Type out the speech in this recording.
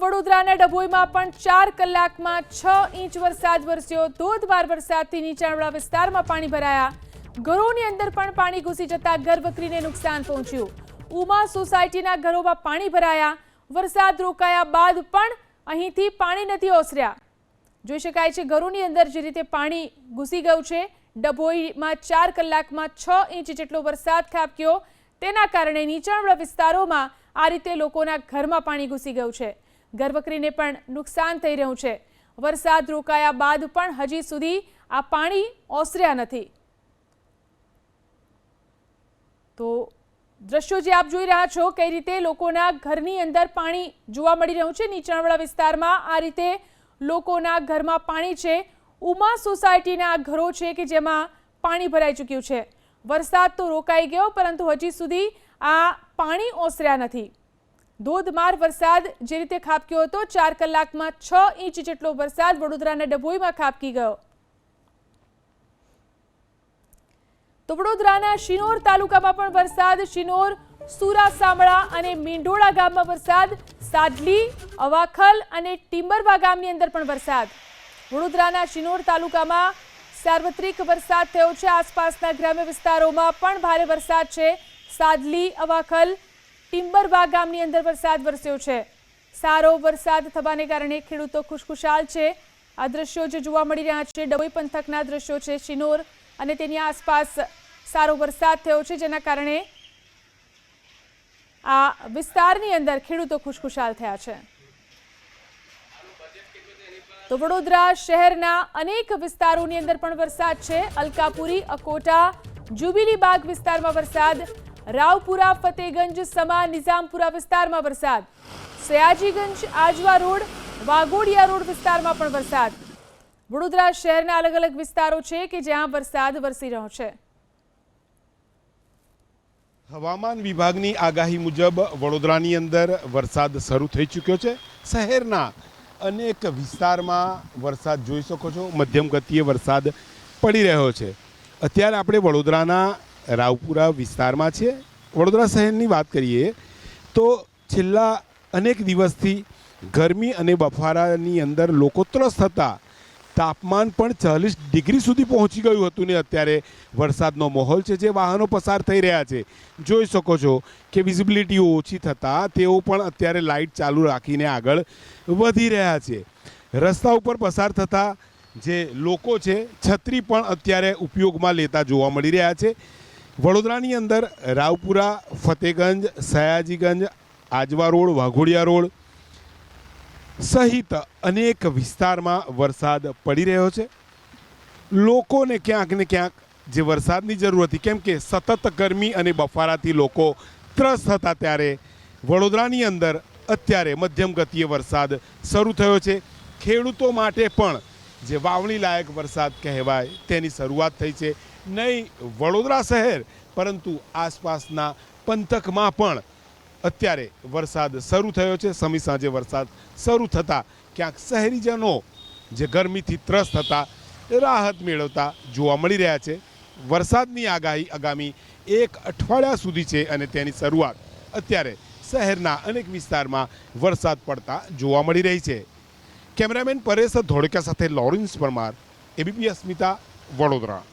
વડોદરાના ડભોઈમાં પણ ચાર કલાકમાં છ ઇંચ વરસાદ વરસ્યો. ધોધમાર વરસાદથી નીચાણવાળા વિસ્તારમાં પાણી ભરાયા. ઘરોની અંદર પણ પાણી ઘૂસી જતા ઘરવકરીને નુકસાન પહોંચ્યું. ઉમા સોસાયટીના ઘરોમાં પાણી ભરાયા. વરસાદ રોકાયા બાદ પણ અહીંથી પાણી નથી ઓસર્યા. જોઈ શકાય છે ઘરોની અંદર જે રીતે પાણી ઘૂસી ગયું છે, ડભોઈમાં ચાર કલાકમાં છ ઇંચ જેટલો વરસાદ ખાબક્યો. તેના કારણે નીચાણવાળા વિસ્તારોમાં આ રીતે લોકોના ઘરમાં પાણી ઘૂસી ગયું છે. ઘરવકરીને પણ નુકસાન થઈ રહ્યું છે. વરસાદ રોકાયા બાદ પણ હજી સુધી આ પાણી ઓસર્યા નથી. તો દ્રશ્યો જે આપ જોઈ રહ્યા છો, કઈ રીતે લોકોના ઘરની અંદર પાણી જોવા મળી રહ્યું છે? નીચાણવાળા વિસ્તારમાં આ રીતે લોકોના ઘરમાં પાણી છે. ઉમા સોસાયટીના ઘરો છે કે જેમાં પાણી ભરાઈ ચૂક્યું છે. વરસાદ તો રોકાઈ ગયો, પરંતુ હજી સુધી આ પાણી ઓસર્યા નથી. ધોધમાર વરસાદ જે રીતે ખાબક્યો હતો, ચાર કલાકમાં છ ઇંચ જેટલો વરસાદ વડોદરાના ડભોઈમાં ખાબકી ગયો. તો વડોદરાના શિનોર તાલુકામાં પણ વરસાદ, શિનોર, સુરા, સામળા અને મીંઢોળા ગામમાં વરસાદ સાદલી અવાખલ અને ટિમ્બરવા ગામની અંદર પણ વરસાદ. વડોદરાના શિનોર તાલુકામાં સાર્વત્રિક વરસાદ થયો છે. આસપાસના ગ્રામ્ય વિસ્તારોમાં પણ ભારે વરસાદ છે. સાદલી અવાખલ ટિમ્બરવા ગામની અંદર વરસાદ વરસ્યો છે. સારો વરસાદ થવાને કારણે ખેડૂતો ખુશખુશાલ છે. આ દ્રશ્યો જે જોવા મળી રહ્યા છે, ડભોઈ પંથકના દ્રશ્યો છે, શિનોર અને તેની આસપાસ સારો વરસાદ થયો છે, જેના કારણે આ વિસ્તારની અંદર ખેડૂતો ખુશખુશાલ થયા છે. તો વડોદરા શહેરના અનેક વિસ્તારોની અંદર પણ વરસાદ છે. અલકાપુરી, અકોટા જુબીલી બાગ વિસ્તારમાં વરસાદ રાવપુરા, ફતેગંજ સમા નિઝામપુરા વિસ્તારમાં વરસાદ. સયાજીગંજ, આજવા રોડ, વાઘોડિયા રોડ વિસ્તારમાં પણ વરસાદ. વડોદરા શહેરના અલગ અલગ વિસ્તારો છે કે જ્યાં વરસાદ વરસી રહ્યો છે. હવામાન વિભાગની આગાહી મુજબ વડોદરાની અંદર વરસાદ શરૂ થઈ ચૂક્યો છે. શહેરના અનેક વિસ્તારમાં વરસાદ જોઈ શકો છો. મધ્યમ ગતિએ વરસાદ પડી રહ્યો છે. અત્યારે આપણે વડોદરાના રાવપુરા વિસ્તારમાં છે. વડોદરા શહેરની વાત કરીએ તો છેલ્લા અનેક દિવસથી ગરમી અને બફારાની અંદર લોકો ત્રસ્ત હતા. તાપમાન પણ ચાલીસ ડિગ્રી સુધી પહોંચી ગયું હતું ને અત્યારે વરસાદનો માહોલ છે જે વાહનો પસાર થઈ રહ્યા છે. જોઈ શકો છો કે વિઝિબિલિટી ઓછી થતાં તેઓ પણ અત્યારે લાઇટ ચાલુ રાખીને આગળ વધી રહ્યા છે. રસ્તા ઉપર પસાર થતા જે લોકો છે, છત્રી પણ અત્યારે ઉપયોગમાં લેતા જોવા મળી રહ્યા છે. વડોદરાની અંદર રાવપુરા, ફતેગંજ, સયાજીગંજ, આજવા રોડ, વાઘોડિયા રોડ સહિત અનેક વિસ્તારમાં વરસાદ પડી રહ્યો છે. લોકોને ક્યાંક ને ક્યાંક જે વરસાદની જરૂર હતી, કેમ કે સતત ગરમી અને બફારાથી લોકો ત્રસ્ત હતા ત્યારે વડોદરાની અંદર અત્યારે મધ્યમ ગતિએ વરસાદ શરૂ થયો છે. ખેડૂતો માટે પણ જે વાવણી લાયક વરસાદ કહેવાય, તેની શરૂઆત થઈ છે. નહીં, વડોદરા શહેર, પરંતુ આસપાસના પંથકમાં પણ અત્યારે વરસાદ શરૂ થયો છે. સમી સાંજે વરસાદ શરૂ થતાં ક્યાંક શહેરીજનો જે ગરમીથી ત્રસ્ત હતા, રાહત મેળવતા જોવા મળી રહ્યા છે. વરસાદની આગાહી આગામી એક અઠવાડિયા સુધી છે અને તેની શરૂઆત અત્યારે શહેરના અનેક વિસ્તારમાં વરસાદ પડતા જોવા મળી રહી છે. કેમેરામેન પરેશ ધોળકા સાથે લોરેન્સ પરમાર, એબીપી અસ્મિતા, વડોદરા.